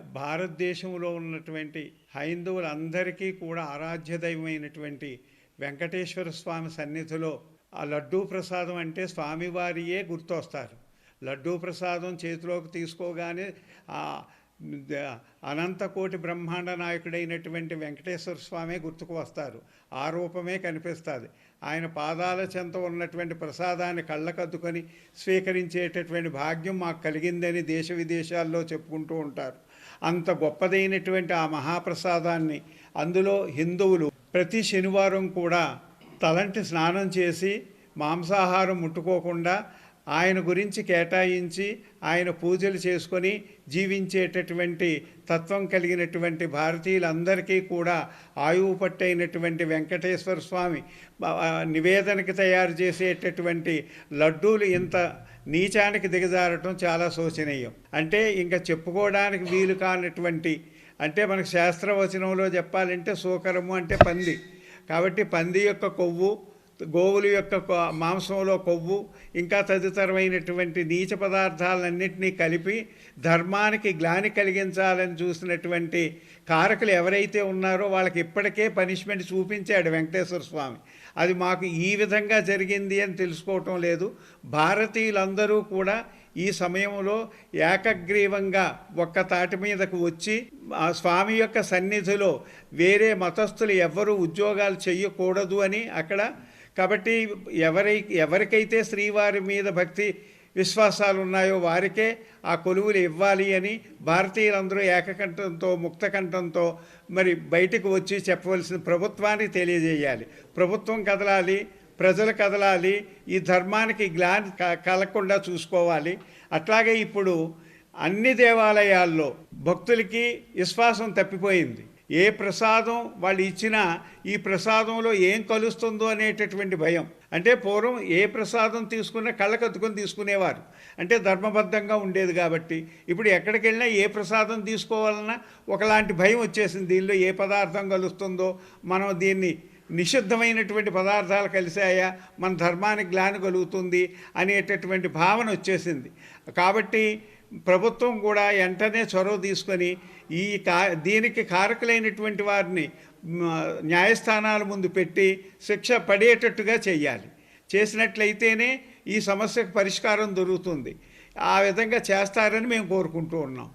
భారతదేశంలో ఉన్నటువంటి హైందవులందరికీ కూడా ఆరాధ్య దైవమైనటువంటి వెంకటేశ్వర స్వామి సన్నిధిలో ఆ లడ్డూ ప్రసాదం అంటే స్వామివారియే గుర్తొస్తారు. లడ్డూ ప్రసాదం చేతిలోకి తీసుకోగానే ఆ అనంతకోటి బ్రహ్మాండ నాయకుడైనటువంటి వెంకటేశ్వర స్వామి గుర్తుకు వస్తారు. ఆ రూపమే కనిపిస్తుంది. ఆయన పాదాల చెంత ఉన్నటువంటి ప్రసాదాన్ని కళ్ళకద్దుకొని స్వీకరించేటటువంటి భాగ్యం మాకు కలిగిందని దేశ విదేశాల్లో చెప్పుకుంటూ ఉంటారు. అంత గొప్పదైనటువంటి ఆ మహాప్రసాదాన్ని అందులో హిందువులు ప్రతి శనివారం కూడా తలంటి స్నానం చేసి మాంసాహారం ముట్టుకోకుండా ఆయన గురించి కేటాయించి ఆయన పూజలు చేసుకొని జీవించేటటువంటి తత్వం కలిగినటువంటి భారతీయులందరికీ కూడా ఆయువు పట్టైనటువంటి వెంకటేశ్వర స్వామి నివేదనకి తయారు చేసేటటువంటి లడ్డూలు ఇంత నీచానికి దిగజారటం చాలా శోచనీయం. అంటే ఇంకా చెప్పుకోవడానికి వీలు కానటువంటి అంటే మనకు శాస్త్రవచనంలో చెప్పాలంటే సూకరము అంటే పంది. కాబట్టి పంది యొక్క కొవ్వు గోవుల యొక్క మాంసంలో కొవ్వు ఇంకా తదితరమైనటువంటి నీచ పదార్థాలన్నింటినీ కలిపి ధర్మానికి గ్లాని కలిగించాలని చూసినటువంటి కారకులు ఎవరైతే ఉన్నారో వాళ్ళకి ఇప్పటికే పనిష్మెంట్ చూపించాడు వెంకటేశ్వర స్వామి. అది మాకు ఈ విధంగా జరిగింది అని తెలుసుకోవటం లేదు. భారతీయులందరూ కూడా ఈ సమయంలో ఏకగ్రీవంగా ఒక్క తాటి మీదకు వచ్చి ఆ స్వామి యొక్క సన్నిధిలో వేరే మతస్థులు ఎవ్వరూ ఉద్యోగాలు చేయకూడదు అని అక్కడ కాబట్టి ఎవరై ఎవరికైతే శ్రీవారి మీద భక్తి విశ్వాసాలు ఉన్నాయో వారికే ఆ కొలువులు ఇవ్వాలి అని భారతీయులందరూ ఏకకంఠంతో ముక్తకంఠంతో మరి బయటకు వచ్చి చెప్పవలసిన ప్రభుత్వాన్ని తెలియజేయాలి. ప్రభుత్వం కదలాలి ప్రజలు కదలాలి ఈ ధర్మానికి గ్లాన్ క- కలగకుండా చూసుకోవాలి. అట్లాగే ఇప్పుడు అన్ని దేవాలయాల్లో భక్తులకి విశ్వాసం తప్పిపోయింది. ఏ ప్రసాదం వాళ్ళు ఇచ్చినా ఈ ప్రసాదంలో ఏం కలుస్తుందో అనేటటువంటి భయం. అంటే పూర్వం ఏ ప్రసాదం తీసుకున్నా కళ్ళకద్దుకొని తీసుకునేవారు. అంటే ధర్మబద్ధంగా ఉండేది కాబట్టి. ఇప్పుడు ఎక్కడికి వెళ్ళినా ఏ ప్రసాదం తీసుకోవాలన్నా ఒకలాంటి భయం వచ్చేసింది. దీనిలో ఏ పదార్థం కలుస్తుందో మనం దీన్ని నిషిద్ధమైనటువంటి పదార్థాలు కలిసాయా మన ధర్మానికి గ్లాని కలుగుతుంది అనేటటువంటి భావన వచ్చేసింది. కాబట్టి ప్రభుత్వం కూడా వెంటనే చొరవ తీసుకొని ఈ కా దీనికి కారకులైనటువంటి వారిని న్యాయస్థానాల ముందు పెట్టి శిక్ష పడేటట్టుగా చేయాలి. చేసినట్లయితేనే ఈ సమస్యకు పరిష్కారం దొరుకుతుంది. ఆ విధంగా చేస్తారని మేము కోరుకుంటూ ఉన్నాం.